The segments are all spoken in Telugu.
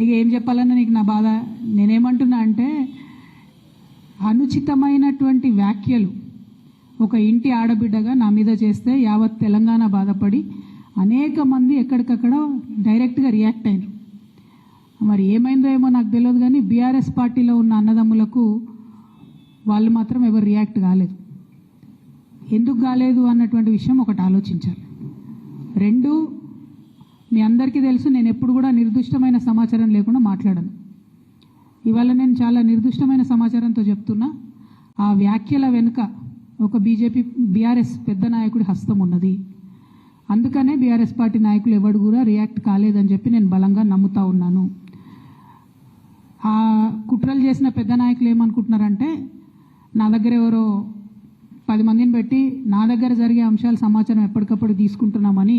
ఇక ఏం చెప్పాలన్నా నీకు నా బాధ? నేనేమంటున్నా అంటే అనుచితమైనటువంటి వ్యాఖ్యలు. ఒక ఇంటి ఆడబిడ్డగా నా మీద చేస్తే యావత్ తెలంగాణ బాధపడి అనేక మంది ఎక్కడికక్కడ డైరెక్ట్గా రియాక్ట్ అయినారు. మరి ఏమైందో ఏమో నాకు తెలియదు కానీ బీఆర్ఎస్ పార్టీలో ఉన్న అన్నదమ్ములకు వాళ్ళు మాత్రం ఎవరు రియాక్ట్ కాలేదు. ఎందుకు కాలేదు అన్నటువంటి విషయం ఒకటి ఆలోచించాలి. రెండు మీ అందరికీ తెలుసు నేను ఎప్పుడు కూడా నిర్దిష్టమైన సమాచారం లేకుండా మాట్లాడను. ఇవాళ నేను చాలా నిర్దిష్టమైన సమాచారంతో చెప్తున్నా ఆ వ్యాఖ్యల వెనుక ఒక బీజేపీ బీఆర్ఎస్ పెద్ద నాయకుడి హస్తం ఉన్నది. అందుకనే బీఆర్ఎస్ పార్టీ నాయకులు ఎవడు కూడా రియాక్ట్ కాలేదని చెప్పి నేను బలంగా నమ్ముతా ఉన్నాను. ఆ కుట్రలు చేసిన పెద్ద నాయకులు ఏమనుకుంటున్నారంటే నా దగ్గర ఎవరో పది మందిని పెట్టి నా దగ్గర జరిగే అంశాల సమాచారం ఎప్పటికప్పుడు తీసుకుంటున్నామని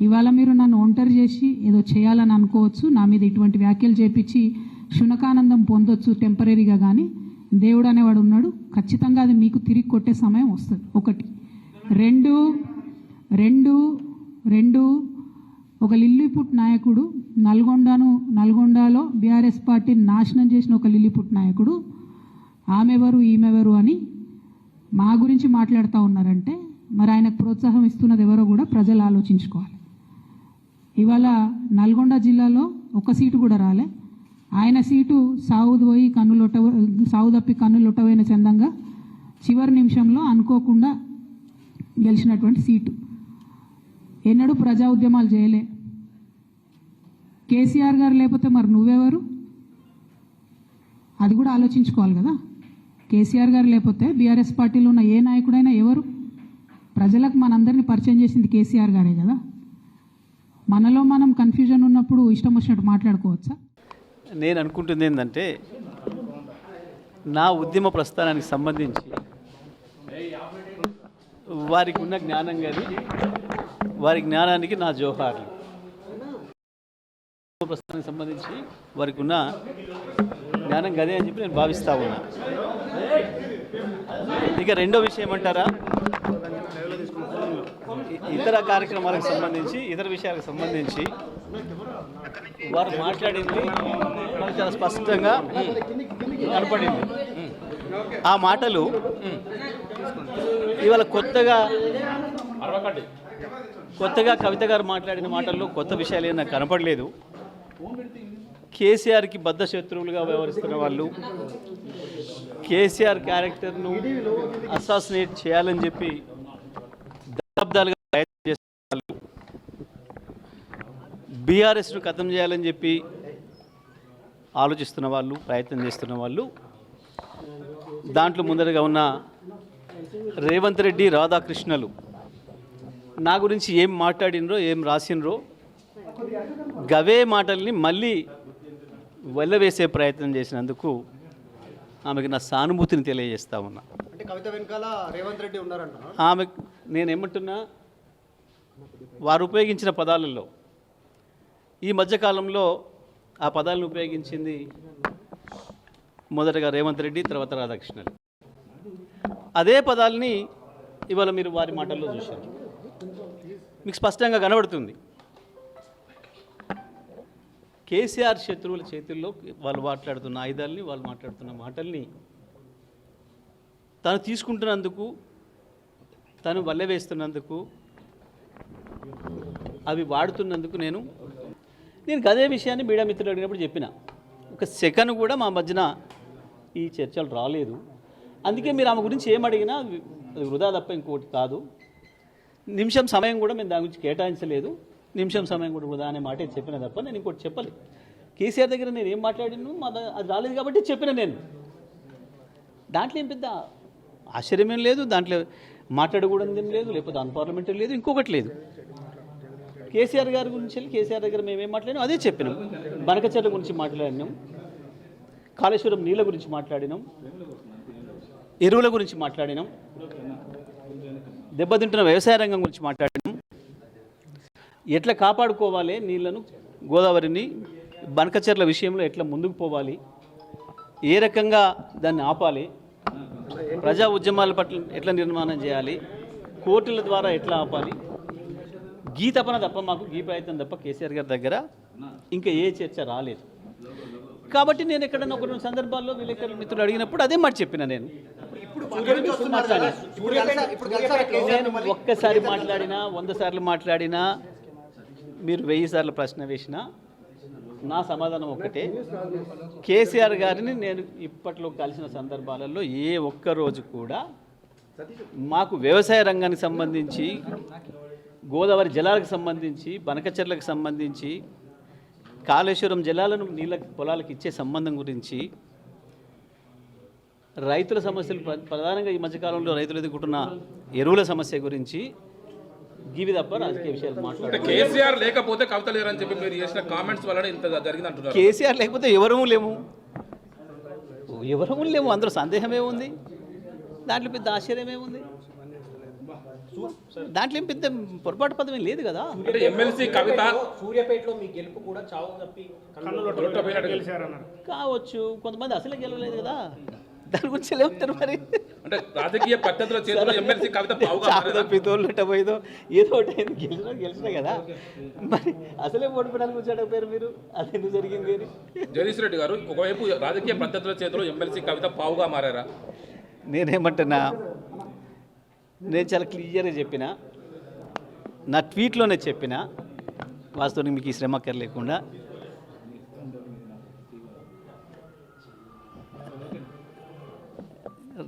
ఇవాళ మీరు నన్ను ఒంటరి చేసి ఏదో చేయాలని అనుకోవచ్చు. నా మీద ఇటువంటి వ్యాఖ్యలు చేపించి శునకానందం పొందొచ్చు టెంపరీగా కానీ దేవుడు అనేవాడు ఉన్నాడు. ఖచ్చితంగా అది మీకు తిరిగి కొట్టే సమయం వస్తుంది. ఒకటి. రెండు రెండు రెండు. ఒక లిల్లీపుట్ నాయకుడు నల్గొండను నల్గొండలో బీఆర్ఎస్ పార్టీని నాశనం చేసిన ఒక లిల్లీపుట్ నాయకుడు. ఆమెవరు ఈమెవరు అని మా గురించి మాట్లాడుతూ ఉన్నారంటే మరి ఆయనకు ప్రోత్సాహం ఇస్తున్నది ఎవరో కూడా ప్రజలు ఆలోచించుకోవాలి. ఇవాళ నల్గొండ జిల్లాలో ఒక సీటు కూడా రాలే. ఆయన సీటు సావుది పోయి కన్నులొట్ట సావు తప్పి కన్నులొట్టపోయిన చందంగా చివరి నిమిషంలో అనుకోకుండా గెలిచినటువంటి సీటు. ఎన్నడూ ప్రజా ఉద్యమాలు చేయలే. కేసీఆర్ గారు లేకపోతే మరి నువ్వెవరు? అది కూడా ఆలోచించుకోవాలి కదా. కేసీఆర్ గారు లేకపోతే బీఆర్ఎస్ పార్టీలో ఉన్న ఏ నాయకుడైనా ఎవరు? ప్రజలకు మనందరినీ పరిచయం చేసింది కేసీఆర్ గారే కదా. మనలో మనం కన్ఫ్యూజన్ ఉన్నప్పుడు ఇష్టం వచ్చినట్టు మాట్లాడుకోవచ్చా? నేను అనుకుంటుంది ఏంటంటే నా ఉద్యమ ప్రస్థానానికి సంబంధించి వారికి ఉన్న జ్ఞానం కానీ వారి జ్ఞానానికి నా జోహార్లు. ఉద్యమ ప్రస్థానానికి సంబంధించి వారికి ఉన్న జ్ఞానం గదే అని చెప్పి నేను భావిస్తా ఉన్నా. ఇక రెండో విషయం అంటారా ఇతర కార్యక్రమాలకు సంబంధించి ఇతర విషయాలకు సంబంధించి వారు మాట్లాడింది చాలా స్పష్టంగా కనపడింది. ఆ మాటలు ఇవాళ కొత్తగా కొత్తగా కవిత గారు మాట్లాడిన మాటల్లో కొత్త విషయాలు ఏమైనా కనపడలేదు. కేసీఆర్కి బద్ధ శత్రువులుగా వ్యవహరిస్తున్న వాళ్ళు కేసీఆర్ క్యారెక్టర్ను అసాసినేట్ చేయాలని చెప్పి దశాబ్దాలుగా ప్రయత్నం చేస్తున్న వాళ్ళు బీఆర్ఎస్ను ఖతం చేయాలని చెప్పి ఆలోచిస్తున్న వాళ్ళు ప్రయత్నం చేస్తున్న వాళ్ళు దాంట్లో ముందరగా ఉన్న రేవంత్ రెడ్డి రాధాకృష్ణలు నా గురించి ఏం మాట్లాడినరో ఏం రాసినరో గవే మాటల్ని మళ్ళీ వెళ్ళవేసే ప్రయత్నం చేసినందుకు ఆమెకు నా సానుభూతిని తెలియజేస్తా ఉన్నా. అంటే కవిత వెనకాల రేవంత్ రెడ్డి ఉన్నారంట ఆమె నేను ఏమంటున్నా వారు ఉపయోగించిన పదాలలో ఈ మధ్యకాలంలో ఆ పదాలను ఉపయోగించింది మొదటగా రేవంత్ రెడ్డి తర్వాత రాధాకృష్ణన్. అదే పదాలని ఇవాళ మీరు వారి మాటల్లో చూశారు. మీకు స్పష్టంగా కనబడుతుంది. కేసీఆర్ శత్రువుల చేతుల్లో వాళ్ళు మాట్లాడుతున్న ఆయుధాలని వాళ్ళు మాట్లాడుతున్న మాటల్ని తను తీసుకుంటున్నందుకు తను వల్లె వేస్తున్నందుకు అవి వాడుతున్నందుకు నేను నేను గదే విషయాన్ని మీడియా మిత్రులు అడిగినప్పుడు చెప్పిన. ఒక సెకండ్ కూడా మా మధ్యన ఈ చర్చలు రాలేదు. అందుకే మీరు ఆమె గురించి ఏం అడిగినా అది వృధా తప్ప ఇంకోటి కాదు. నిమిషం సమయం కూడా మేము దాని గురించి కేటాయించలేదు. నిమిషం సమయం కూడా వృధా అనే మాట చెప్పిన తప్ప నేను ఇంకోటి చెప్పలేదు. కేసీఆర్ దగ్గర నేను ఏం మాట్లాడిను మా అది రాలేదు కాబట్టి చెప్పిన నేను. దాంట్లో ఏం పెద్ద ఆశ్చర్యమేం లేదు దాంట్లో మాట్లాడకూడదు ఏం లేదు లేకపోతే అన్పార్లమెంటరీ లేదు ఇంకొకటి లేదు. కేసీఆర్ గారి గురించి వెళ్ళి కేసీఆర్ దగ్గర మేము ఏం మాట్లాడినాం? అదే చెప్పినాం. బనకచర్ల గురించి మాట్లాడినాం. కాళేశ్వరం నీళ్ళ గురించి మాట్లాడినాం. ఎరువుల గురించి మాట్లాడినాం. దెబ్బతింటున్న వ్యవసాయ రంగం గురించి మాట్లాడినాం. ఎట్లా కాపాడుకోవాలి నీళ్ళను గోదావరిని బనకచెర్ల విషయంలో ఎట్లా ముందుకు పోవాలి ఏ రకంగా దాన్ని ఆపాలి ప్రజా ఉద్యమాల పట్ల ఎట్లా నిర్మాణం చేయాలి కోర్టుల ద్వారా ఎట్లా ఆపాలి గీ తపన తప్ప మాకు గీ ప్రయత్నం తప్ప కేసీఆర్ గారి దగ్గర ఇంకా ఏ చర్చ రాలేదు. కాబట్టి నేను ఎక్కడన్నా ఒక రెండు సందర్భాల్లో విలేకరుల మిత్రులు అడిగినప్పుడు అదే మాట చెప్పిన నేను. నేను? ఒక్కసారి మాట్లాడినా వంద సార్లు మాట్లాడినా మీరు వెయ్యి సార్లు ప్రశ్న వేసినా నా సమాధానం ఒకటే కేసీఆర్ గారిని నేను ఇప్పట్లో కలిసిన సందర్భాలలో ఏ ఒక్క రోజు కూడా మాకు వ్యవసాయ రంగానికి సంబంధించి గోదావరి జలాలకు సంబంధించి బనకచెర్లకు సంబంధించి కాళేశ్వరం జలాలను నీళ్ళ పొలాలకు ఇచ్చే సంబంధం గురించి రైతుల సమస్యలు ప్ర- ప్రధానంగా ఈ మధ్యకాలంలో రైతులు ఎదుర్కొంటున్న ఎరువుల సమస్య గురించి గివి తప్ప రాజకీయ విషయాలు మాట్లాడారు. కేసీఆర్ లేకపోతే కవిత లేరని చెప్పి మీరు చేసిన కామెంట్స్ వల్ల ఇంత జరిగింది అంటున్నారు కేసీఆర్ లేకపోతే ఎవరము లేము. ఎవరము లేము అందులో సందేహం ఏముంది దాంట్లో పెద్ద ఆశ్చర్యం ఏముంది దాంట్లో ఏం పెద్ద పొరపాటు పదం ఏం లేదు కదా? ఎమ్మెల్సీ కవిత సూర్యాపేటలో మీ గెలుపు కూడా చావు తప్పి కావచ్చు కొంతమంది అసలే గెలవలేదు కదా? దాని గురించి ఉంటారు మరి? అంటే రాజకీయ పద్ధతిలో చేతుల్లో ఎమ్మెల్సీ కవిత పావుగా పోయిదో ఏదో ఒకటి అయింది గెలిచినా గెలిచినా కదా? మరి అసలే ఓడిపోవడానికి వచ్చాడు పేరు మీరు? అది ఎందుకు జరిగింది అని? జగదీష్ రెడ్డి గారు ఒకవైపు రాజకీయ పద్ధతుల చేతిలో ఎమ్మెల్సీ కవిత పావుగా మారారా? నేనేమంటున్నా నేను చాలా క్లియర్గా చెప్పిన. నా ట్వీట్లోనే చెప్పిన. వాస్తవానికి మీకు ఈ శ్రమ లేకుండా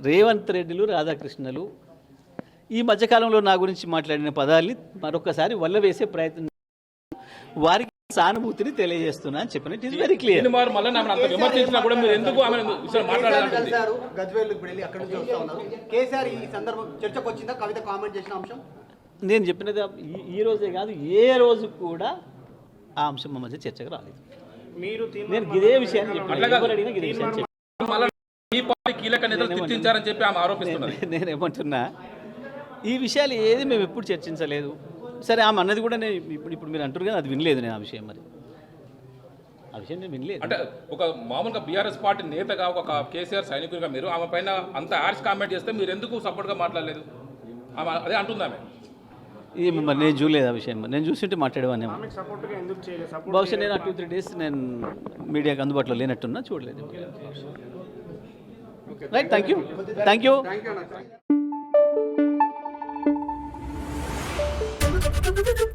రేవంత్ రెడ్డిలు రాధాకృష్ణలు ఈ మధ్యకాలంలో నా గురించి మాట్లాడిన పదాల్ని మరొకసారి వల్ల వేసే ప్రయత్నం వారికి సానుభూతిని తెలియజేస్తున్నా అని చెప్పిన ఇట్ ఈస్ వెరీ క్లియర్ వారు మళ్ళీ ఆమెను అంత విమర్శించినా కూడా మీరు ఎందుకు ఆమె మాట్లాడాలంటుంది కలిసారు గజ్వేల్ ఇప్పుడు వెళ్ళి అక్కడ నుంచి వస్తా ఉన్నారు. కేసీఆర్ ఈ సందర్భం చర్చకు వచ్చిందా? కవిత కామెంట్ చేసిన అంశం? నేను చెప్పినది ఈ- ఈ రోజే కాదు ఏ రోజు కూడా ఆ అంశం మా మధ్య చర్చకు రాలేదు. నేను ఇదే విషయాన్ని చెప్పిన అట్లాగా- ఎవరు అడిగినా ఇదే విషయాన్ని చెప్పిన. మళ్ళీ ఈ పార్టీ కీలక నేతలు తిట్టించారని చెప్పి ఆమె ఆరోపిస్తున్నారు నేను- నేనేమంటున్నా ఈ విషయాలు ఏది మేము ఎప్పుడు చర్చించలేదు. సరే ఆమె అన్నది కూడా నేను ఇప్పుడు ఇప్పుడు మీరు అంటారు కదా అది వినలేదు నేను ఆ విషయం మరి. ఆ విషయం నేను వినలేదు. అంటే ఒక మామూలుగా బీఆర్ఎస్ పార్టీ నేతగా ఒక కేసీఆర్ సైనికుడిగా మీరు ఆమె పైన అంత యాడ్స్ కామెంట్ చేస్తే మీరు ఎందుకు సపోర్ట్గా మాట్లాడలేదు? ఆమె అదే అంటుంది ఆమె? ఇది మరి నేను చూడలేదు ఆ విషయం మరి. నేను చూస్తుంటే మాట్లాడేవాన్ని బహుశా నేను ఆ టూ త్రీ డేస్ నేను మీడియాకి అందుబాటులో లేనట్టున్నా చూడలేదు. Right thank you thank you Thank you.